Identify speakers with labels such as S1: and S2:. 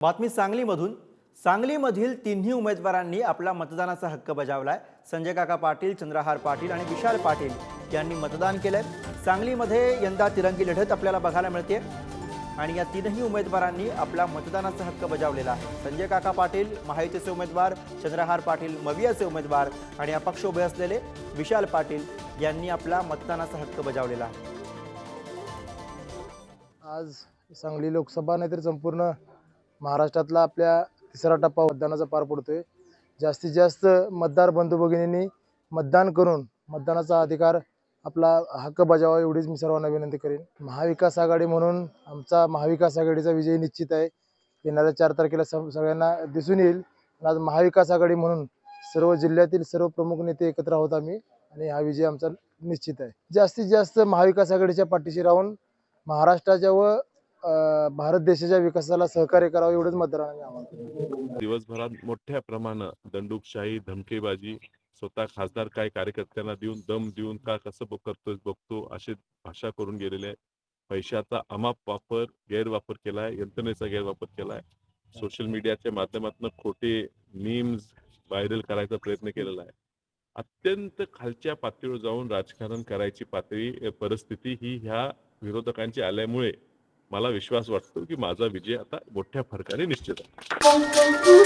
S1: बातमी सांगलीमधून. सांगलीमधील तिन्ही उमेदवारांनी आपला मतदानाचा हक्क बजावला आहे संजय काका पाटील चंद्रहार पाटील आणि विशाल पाटील यांनी मतदान केलंय. सांगलीमध्ये यंदा तिरंगी लढत आपल्याला बघायला मिळते आणि या तीनही उमेदवारांनी आपला मतदानाचा हक्क बजावलेला आहे. संजय काका पाटील महायुतीचे उमेदवार चंद्रहार पाटील मवियाचे उमेदवार आणि अपक्ष उभे असलेले विशाल पाटील यांनी आपला मतदानाचा हक्क बजावलेला आहे.
S2: आज सांगली लोकसभा नाही तर संपूर्ण महाराष्ट्रातला आपल्या तिसरा टप्पा मतदानाचा पार पडतोय. जास्तीत जास्त मतदार बंधू भगिनींनी मतदान करून मतदानाचा अधिकार आपला हक्क बजावा एवढीच मी सर्वांना विनंती करेन. महाविकास आघाडी म्हणून आमचा महाविकास आघाडीचा विजय निश्चित आहे. येणाऱ्या चार तारखेला सगळ्यांना दिसून येईल. आज महाविकास आघाडी म्हणून सर्व जिल्ह्यातील सर्व प्रमुख नेते एकत्र आहोत आम्ही आणि हा विजय आमचा निश्चित आहे. जास्तीत जास्त महाविकास आघाडीच्या पाठीशी राहून महाराष्ट्राच्या व भारत देशाच्या विकासाला सहकार्य करावं एवढंच मतदारांनी
S3: दिवसभरात मोठ्या प्रमाणात दंडुकशाही धमकेबाजी स्वतः खासदार काय कार्यकर्त्यांना देऊन दम देऊन का कसं करतोय बघतो अशी भाषा करून गेलेले आहे. पैशाचा अमाप वापर गैरवापर केलाय यंत्रणेचा गैरवापर केलाय. सोशल मीडियाच्या माध्यमातून खोटे मीम्स व्हायरल करायचा प्रयत्न केलेला आहे. अत्यंत खालच्या पातळीवर जाऊन राजकारण करायची पातळी परिस्थिती ही ह्या विरोधकांची आल्यामुळे मला विश्वास वाटतो की माझा विजय आता मोठ्या फरकाने निश्चित आहे.